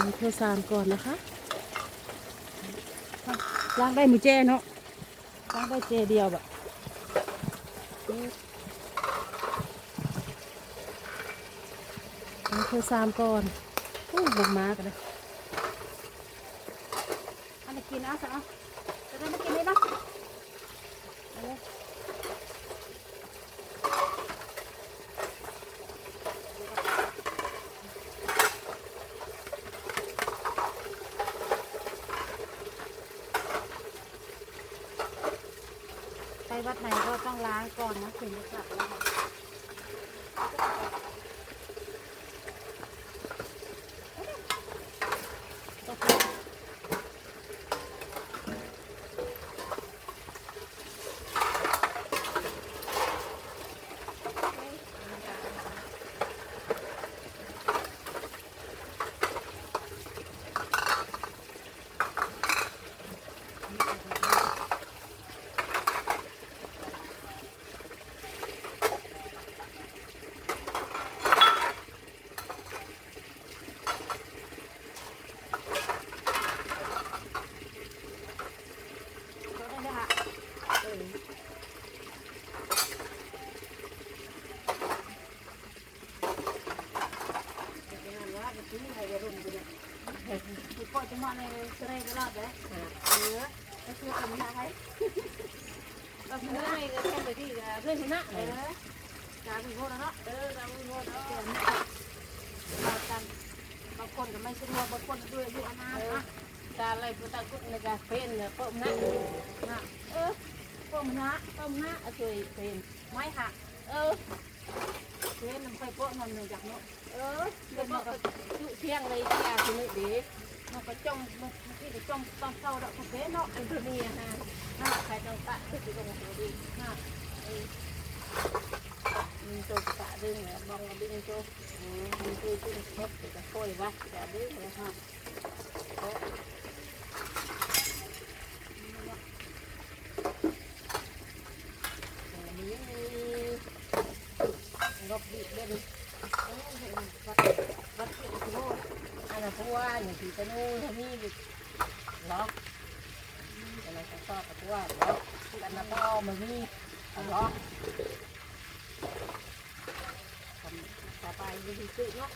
ล้างเพื่อสามก่อนนะคะล้างได้มือเจเนาะล้างได้เจเดียวแบบล้างเพื่อสามก่อนโอ้ยบกมากันเลยอันนี้กินเอาซะเอาจะได้มากินเลยเนาะเอาเลย ไป วัดไหนก็ต้องล้างก่อนนะถึงจะกลับแล้วค่ะก็ได้เลยค่ะเออเดี๋ยวไปนั่นว่าจะซื้ออะไรจะรุ่นกูเนี่ยคือพ่อจะมาใน เสร็จแล้วเอเออจะซื้อทำยังไงก็คือไม่ก็แค่ไปที่เพื่อนชนะเลยการเป็นนั้นเนาะเออการเป็นพวกนั้นเราจำบางคนก็ไม่สะดวกบางคนด้วยอายุอนามอะตาอะไรพุทธกุศลกาเป็นเนี่ยพวกนั้นน่ะเออพวกมันะต้มนะช่วเป็นไม่ค่ะเออเพื่อนมันไปโป๊ะมันหนึ่งจากเนาะเออเดี๋ยวบอกจุเที่ยงเลยที่อาคุณนี่ดีมันก็นแล้วก็เพื่อนนี้ใครต้องตะที่จะต้องดี น่ะมันตัวตะดึงเนี่ยบองดึงตัวมันคือดึงเท็จจะค่อยวัดจะดึงเลยฮะรบดีเด่นวัดวัดที่โน่ อันนั้นพว่าอย่างที่จะนู่นทำนี่ล็อกอะไรก็ชอบเพราะว่าล็อกอันนั้นก็มันมีล็อกสบายดีสุดเนาะ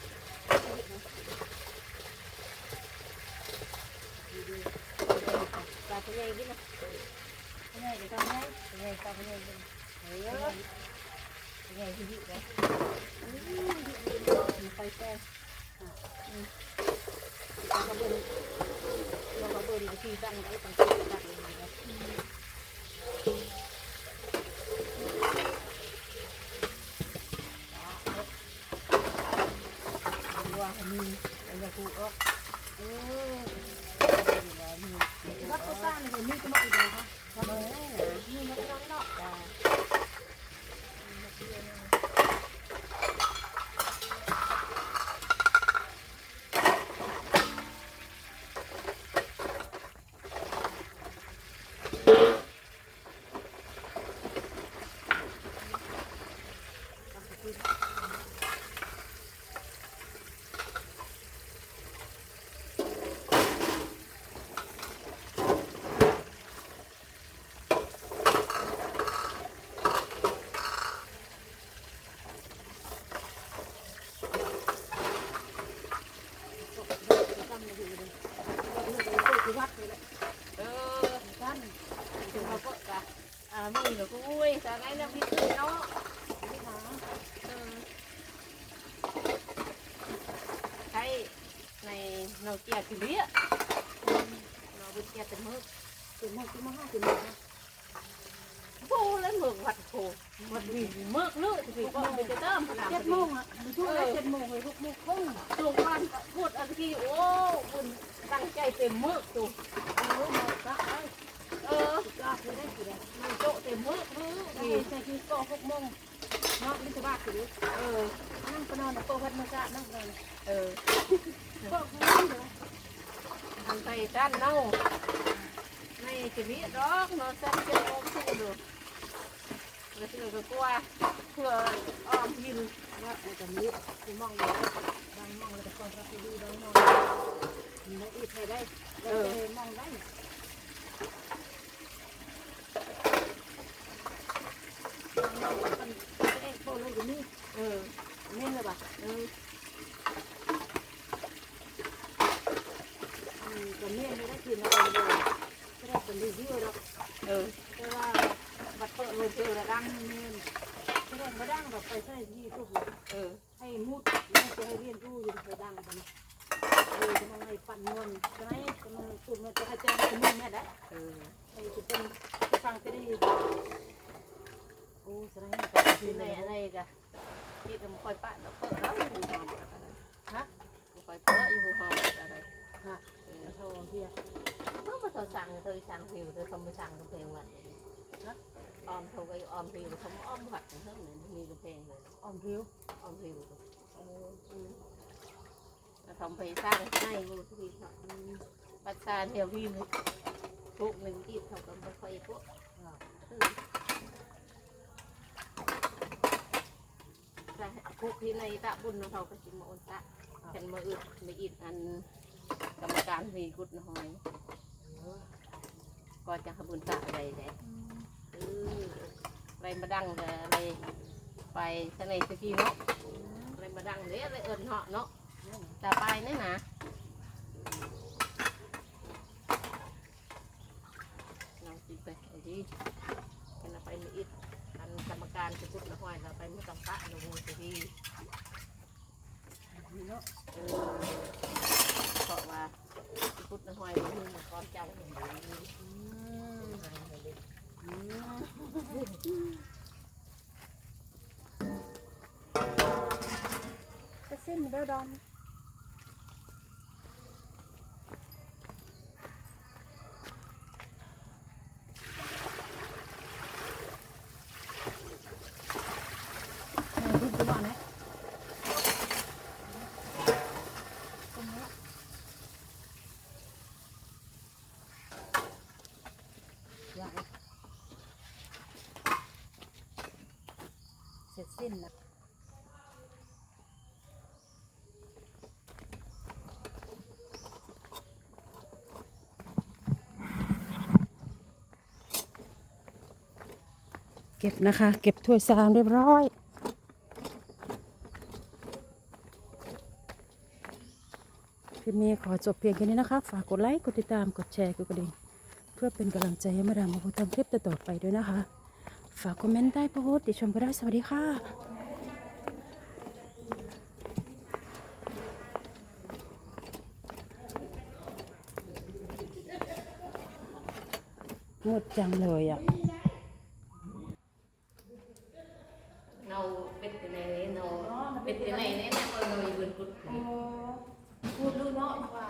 ตาเป็นไงกินนะเป็นไงเดี๋ยวทำไงเป็นไงตาเป็นไงกินเฮ้ยเป็นไงที่ดีเลยมีไฟแป้ ตากระเบื้องเรากระเบื้องที่ตั้งไว้ตั้งที่ตั้งเลยนะว่ามีอะไรกูก็เออวัดก็สร้างเลยมีก็มาอีกแล้วค่ะทำไมนะมีนักร้องเนาะ with เราเกียร์สิเลี้ยเราเป็นเกียร์แต่มือถึงมาถึงมาห้าถึงมาโอ้แล้วมือวัดโผวัดวีมือเลือดสิก็เป็นจะเติมขนาดเจ็ดโมงอะมันช่วงอะไรเจ็ดโมงเลยหกโมงครึ่งตัววันพูดอะไรที่โอ้คุณตั้งใจเต็มมือตัว รู้มาละไอ้ เออ สุดยอดเลยได้กี่แล้ว มันโตเต็มมือมือ ใช่ ดี ใช่คือก็หกโมงเนาะนี่จะว่าคือ เออ นั่งก็นอนโตพัด มาจ้านั่งเลยเออก็นั่งเลยทำไปด้านเน่าในชีวิตร้องนอนสั้นจ้าโมงคู่ดูแล้วที่เราก็กลัวเพื่ออ้อมยินว่าไอ้ตอนนี้คือมองเลยบางมองเลยแต่ก่อนเราไปดูบางมองมันอีกให้ได้เออมองได้มองมันเอ็กโคเลยอยู่นี่ เออ เม่นเลยป่ะเอออืมก็เม่นไม่ได้กินอะไรเลยก็ได้เป็นรีวิวแล้วเออแต่ว่าบัดเปิดโลเจอระดังเม่นแสดงว่าดังแบบไปใส่ที่ทุกเออ ให้มุดแล้วจะให้เรียนรู้อยู่ในดังกันเออจะมาให้ปั่นนวลจะให้จะมาสุดมันจะให้แจ้งคุณแม่ได้เออให้จะเป็นฟังจะได้โอ้จะได้ให้ไปคืที่อไหนอะไรกะ ที่จะมาคอยปะแล้วเปิดแล้วอยู่หอมอะไรฮะคอยเปิดอยู่หอมอะไรฮะเออโทรเพียเมื่อมาเธอสั่งเธอสั่งผิวเธอทำมาสั่งกระเพงวันฮะออมเธอก็ออมผิวทำออมผัดเท่านั้นมีกระเพงเลยออนผิวออมผิวเออทำไปสร้างให้งูที่เขาปัสสาวะเดียวพี่มึงพวกหนึ่งที่เขาก็ไม่ค่อยพวก แต่พวกที่ในตะบุญเขาก็จิมาอนตะฉันมาอึดม่อิดอันกรรมการมีกุดน้อยก็จะขบุญตะอะไรเลยออะไรมาดังอะไรไปทะเลสกีเนาะอะไรมาดังเนี่ยอะไรเอิญเหาะเนาะแต่ไปเนี่ยนะเราสิไปไอ้ที่เป็นไปม่อิด กรรมการจะกุดน้อยเราไปไม่ต้องตะเราสกีเนาะเออเพราะว่าพุทธหอยมันมีก้อนเจ้าอย่างนี้อืมก็เส้นเบลดอน พูดจะบอกนะเสิ้นแล้วเก็บนะคะ เก็บถ้วยซางเรียบร้อยคลิปนี้ขอจบเพียงแค่นี้นะคะ ฝากกดไลค์ กดติดตาม กดแชร์ กดกระดิ่ง เพื่อเป็นกำลังใจให้มาดามมาพูดทำคลิปต่อๆไปด้วยนะคะ ฝากคอมเมนต์ใต้โพสต์ติชมก็ได้สวัสดีค่ะงดจังเลยอะเราเป็นในนี้เราเป็นในนี้นะคนเราอยู่บนกุดพูดดูเนาะว่า